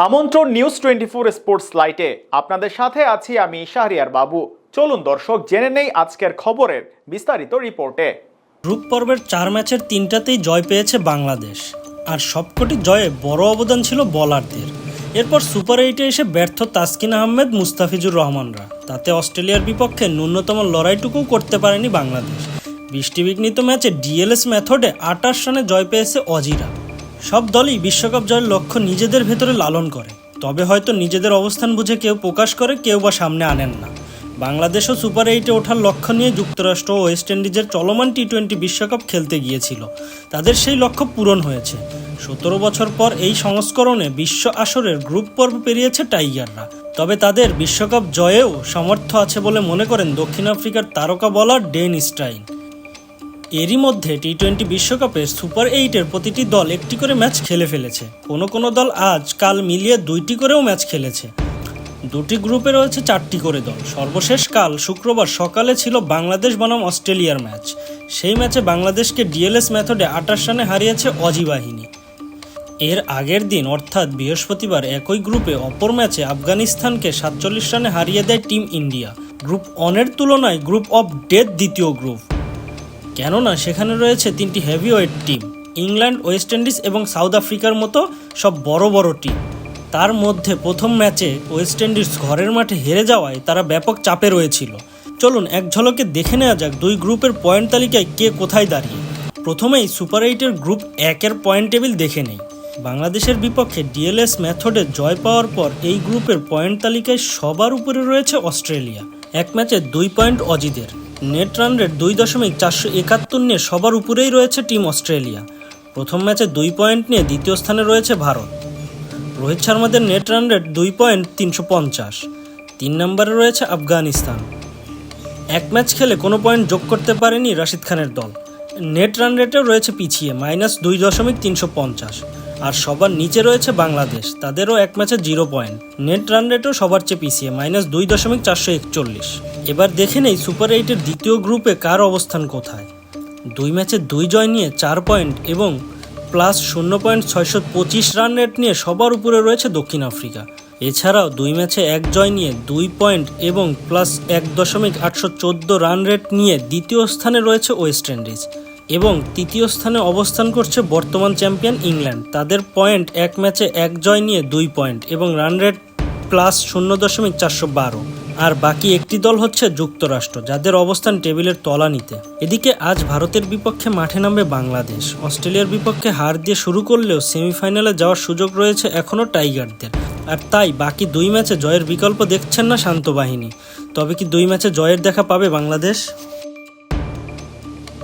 আমন্ত্রণ news twenty four sports লাইটে আপনাদের সাথে আছি আমি শাহরিয়ার বাবু। চলুন দর্শক, জেনে নেই আজকের খবরের বিস্তারিত রিপোর্টে। গ্রুপ পর্বের চার ম্যাচের তিনটাতেই জয় পেয়েছে বাংলাদেশ। আর সবকটি জয়ে বড় অবদান ছিল বলারদের। এরপর সুপার এইটে এসে ব্যর্থ তাসকিন আহমেদ, মুস্তাফিজুর রহমানরা। তাতে অস্ট্রেলিয়ার বিপক্ষে ন্যূনতম লড়াইটুকুও করতে পারেনি বাংলাদেশ। বৃষ্টিবিঘ্নিত ম্যাচে ডিএলএস মেথডে আটাশ রানে জয় পেয়েছে অজিরা। সব দলই বিশ্বকাপ জয়ের লক্ষ্য নিজেদের ভেতরে লালন করে। তবে হয়তো নিজেদের অবস্থান বুঝে কেউ প্রকাশ করে, কেউ বা সামনে আনেন না। বাংলাদেশও সুপার এইটে ওঠার লক্ষ্য নিয়ে যুক্তরাষ্ট্র ও ওয়েস্ট ইন্ডিজের চলমান টি টোয়েন্টি বিশ্বকাপ খেলতে গিয়েছিল। তাদের সেই লক্ষ্য পূরণ হয়েছে। সতেরো বছর পর এই সংস্করণে বিশ্ব আসরের গ্রুপ পর্ব পেরিয়েছে টাইগাররা। তবে তাদের বিশ্বকাপ জয়েও সামর্থ্য আছে বলে মনে করেন দক্ষিণ আফ্রিকার তারকা বলার ডেন স্টাইন এরই মধ্যে টি টোয়েন্টি বিশ্বকাপে সুপার এইটের প্রতিটি দল একটি করে ম্যাচ খেলে ফেলেছে। কোনো কোনো দল আজ কাল মিলিয়ে দুইটি করেও ম্যাচ খেলেছে। দুটি গ্রুপে রয়েছে চারটি করে দল। সর্বশেষ কাল শুক্রবার সকালে ছিল বাংলাদেশ বনাম অস্ট্রেলিয়ার ম্যাচ। সেই ম্যাচে বাংলাদেশকে ডিএলএস মেথডে আটাশ রানে হারিয়েছে অজি বাহিনী। এর আগের দিন, অর্থাৎ বৃহস্পতিবার, একই গ্রুপে অপর ম্যাচে আফগানিস্তানকে সাতচল্লিশ রানে হারিয়ে দেয় টিম ইন্ডিয়া। গ্রুপ অনের তুলনায় গ্রুপ অফ ডেথ দ্বিতীয় গ্রুপ। কেননা সেখানে রয়েছে তিনটি heavyweight team England West Indies এবং সাউথ আফ্রিকার মতো সব বড় বড় টিম তার মধ্যে প্রথম ম্যাচে ওয়েস্ট ইন্ডিজ ঘরের মাঠে হেরে যাওয়ায় তারা ব্যাপক চাপে রয়েছিল। চলুন এক ঝলকে দেখে নেওয়া যাক দুই গ্রুপের পয়েন্ট তালিকায় কে কোথায় দাঁড়িয়ে। প্রথমেই সুপার এইটের গ্রুপ একের পয়েন্ট টেবিল দেখে নেই। বাংলাদেশের বিপক্ষে ডিএলএস মেথডে জয় পাওয়ার পর এই গ্রুপের পয়েন্ট তালিকায় সবার উপরে রয়েছে অস্ট্রেলিয়া এক ম্যাচে দুই পয়েন্ট অজিদের নেট রান রেট দুই দশমিক চারশো একাত্তর নিয়ে সবার উপরেই রয়েছে টিম অস্ট্রেলিয়া। প্রথম ম্যাচে দুই পয়েন্ট নিয়ে দ্বিতীয় স্থানে রয়েছে ভারত। রোহিত শর্মাদের নেট রান রেট দুই পয়েন্ট তিনশো পঞ্চাশ। তিন নম্বরে রয়েছে আফগানিস্তান। এক ম্যাচ খেলে কোনো পয়েন্ট যোগ করতে পারেনি রাশিদ খানের দল। নেট রান রেটেও রয়েছে পিছিয়ে, মাইনাস দুই দশমিক তিনশো পঞ্চাশ। আর সবার নিচে রয়েছে বাংলাদেশ। তাদেরও এক ম্যাচে জিরো পয়েন্ট। নেট রান রেটও সবার চেয়ে পিছিয়ে, মাইনাস দুই দশমিক চারশো একচল্লিশ। এবার দেখে নেই সুপার এইটের দ্বিতীয় গ্রুপে কার অবস্থান কোথায়। দুই ম্যাচে দুই জয় নিয়ে চার পয়েন্ট এবং প্লাস শূন্য পয়েন্ট ছয়শো পঁচিশ রান রেট নিয়ে সবার উপরে রয়েছে দক্ষিণ আফ্রিকা। এছাড়াও দুই ম্যাচে এক জয় নিয়ে দুই পয়েন্ট এবং প্লাস এক দশমিক আটশো চোদ্দ রান রেট নিয়ে দ্বিতীয় স্থানে রয়েছে ওয়েস্ট ইন্ডিজ। এবং তৃতীয় স্থানে অবস্থান করছে বর্তমান চ্যাম্পিয়ন ইংল্যান্ড। তাদের পয়েন্ট এক ম্যাচে এক জয় নিয়ে দুই পয়েন্ট এবং রান রেট প্লাস শূন্য দশমিক চারশো বারো। আর বাকি একটি দল হচ্ছে যুক্তরাষ্ট্র, যাদের অবস্থান টেবিলের তলানিতে। এদিকে আজ ভারতের বিপক্ষে মাঠে নামবে বাংলাদেশ। অস্ট্রেলিয়ার বিপক্ষে হার দিয়ে শুরু করলেও সেমিফাইনালে যাওয়ার সুযোগ রয়েছে এখনও টাইগারদের। আর তাই বাকি দুই ম্যাচে জয়ের বিকল্প দেখছেন না শান্ত বাহিনী। তবে কি দুই ম্যাচে জয়ের দেখা পাবে বাংলাদেশ?